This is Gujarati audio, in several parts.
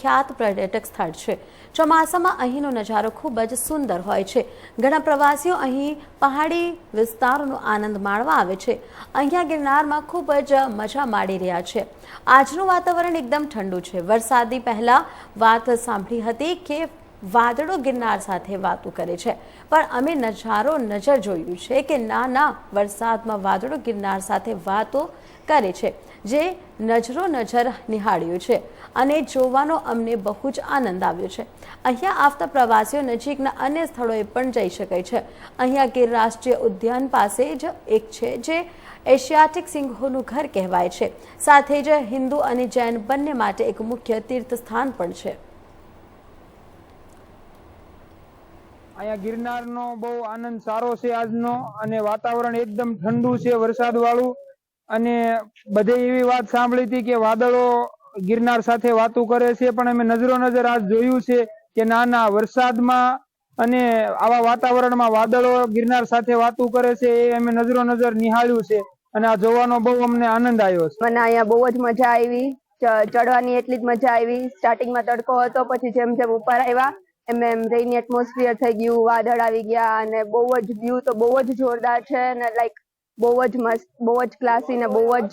પ્રખ્યાત પર્યટક સ્થળ છે. ચોમાસામાં અહીંનો નજારો ખૂબ જ સુંદર હોય છે. ઘણા પ્રવાસીઓ અહીં પહાડી વિસ્તારોનો આનંદ માણવા આવે છે. અહીંયા ગિરનારમાં ખૂબ જ મજા માણી રહ્યા છે. આજનું વાતાવરણ એકદમ ઠંડુ છે. વરસાદી પહેલાં વાત સાંભળી હતી કે વાદળો ગિરનાર સાથે વાતો કરે છે. પણ અમે નજારો નજર જોયું છે કે ના ના વરસાદમાં વાદળો ગિરનાર સાથે વાતો કરે છે, જે નજરો નજર નિહાળ્યું છે અને જોવાનો અમને બહુ જ આનંદ આવ્યો છે. અહીંયા આવતા પ્રવાસીઓ નજીકના અન્ય સ્થળોએ પણ જઈ શકે છે. અહીંયા ગીર રાષ્ટ્રીય ઉદ્યાન પાસે જ એક છે, જે એશિયાટિક સિંહોનું ઘર કહેવાય છે. સાથે જ હિન્દુ અને જૈન બંને માટે એક મુખ્ય તીર્થ સ્થાન પણ છે. અહીંયા ગિરનારનો બહુ આનંદ સારો છે આજનો અને વાતાવરણ એકદમ ઠંડુ છે વરસાદ વાળું અને બધે એવી વાત સાંભળી હતી કે વાદળો ગિરનાર સાથે વાતો કરે છે, પણ અમે નજરો નજર આજ જોયું છે કે ના ના વરસાદમાં અને આવા વાતાવરણમાં વાદળો ગિરનાર સાથે વાતો કરે છે એ અમે નજરો નજર નિહાળ્યું છે અને આ જોવાનો બહુ અમને આનંદ આવ્યો છે. મને અહીંયા બહુ જ મજા આવી. ચડવાની એટલી જ મજા આવી. સ્ટાર્ટિંગમાં તડકો હતો, પછી જેમ જેમ ઉપર આવ્યા એમ એમ રેની એટમોસ્ફિયર થઈ ગયું, વાદળ આવી ગયા અને બહુ જ વ્યૂ તો બહુ જ જોરદાર છે અને લાઈક બહુ જ મસ્ત, બહુ જ ક્લાસી ને બહુ જ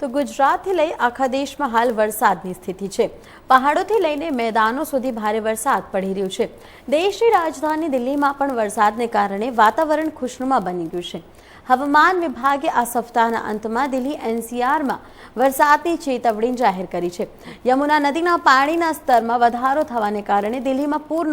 તો ગુજરાતથી લઈ આખા દેશમાં હાલ વરસાદની સ્થિતિ છે. પહાડોથી લઈને મેદાનો સુધી ભારે વરસાદ પડી રહ્યો છે. દેશની રાજધાની દિલ્હીમાં પણ વરસાદને કારણે વાતાવરણ ખુશનુમા બની ગયું છે. હવામાન વિભાગે આ સપ્તાહના અંતમાં દિલ્હી એનસીઆરમાં વરસાદની ચેતવણી જાહેર કરી છે. યમુના નદીના પાણીના સ્તરમાં વધારો થવાને કારણે દિલ્હીમાં પૂરનો